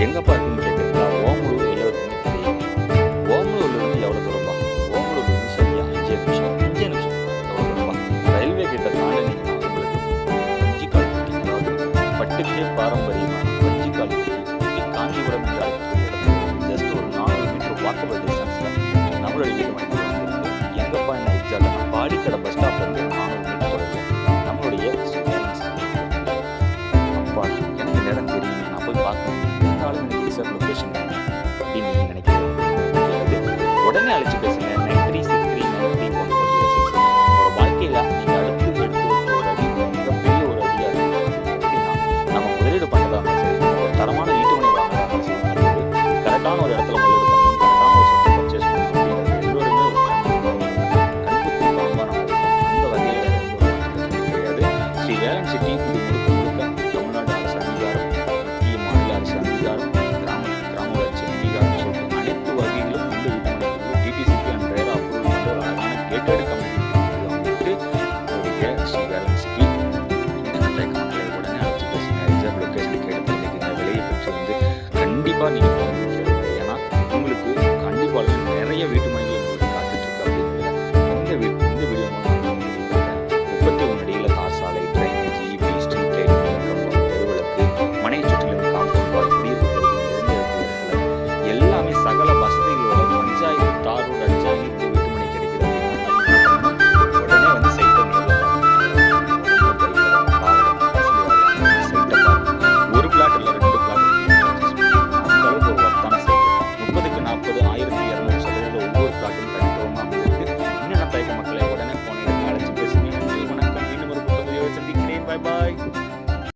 எங்கே இருக்குன்னு கேட்குறீங்களா ஓமலூர் எல்லோருக்குமே தெரியும் ஓமலூர்லேருந்து எவ்வளோ தூரம்ப்பா? ஓமலூர்லேருந்து சரியா அஞ்சு நிமிஷம் அஞ்சு நிமிஷம் எவ்வளோ தூரம்ப்பா? ரயில்வே கிட்ட தாண்டினீங்கன்னா உங்களுக்கு பஞ்சிக்கால் அதாவது பட்டுக்கே பாரம்பரியமாக பஞ்சிக்கால் காஞ்சிபுரம் என்றால் நாளும் எனக்கு எக்ஸாக்ட் லொக்கேஷன் அப்படின்னு நீங்கள் நினைக்கிறீங்க உடனே அழைச்சி பேசுங்க. Nine three six three nine three one four zero six ஒரு வாழ்க்கையில் நீங்கள் அடுத்து எடுத்து ஒரு அடி மிகப்பெரிய ஒரு அடியாக நம்ம முதலீடு பண்ணதாக சரி ஒரு தரமான வீட்டு மனை வாங்குறதா சரி கரெக்டான ஒரு இடத்துல முதலீடு பண்ணணும் கரெக்டான ஒரு சொத்தை பர்ச்சேஸ் பண்ணணும் எல்லோருமே ஒரு பாம்பாக நம்ம அந்த வகையில் கிடையாது. ஸ்ரீ வேலன் சிட்டி நம்மளுடைய ஸ்ரீ வேலன் சிட்டி இந்த உடனே அழைச்சி பேசுங்க எக்ஸாம் லொக்கேஷன் கேட்டு தெரிஞ்சுக்கங்க விலையை பற்றி வந்து கண்டிப்பாக நீங்கள்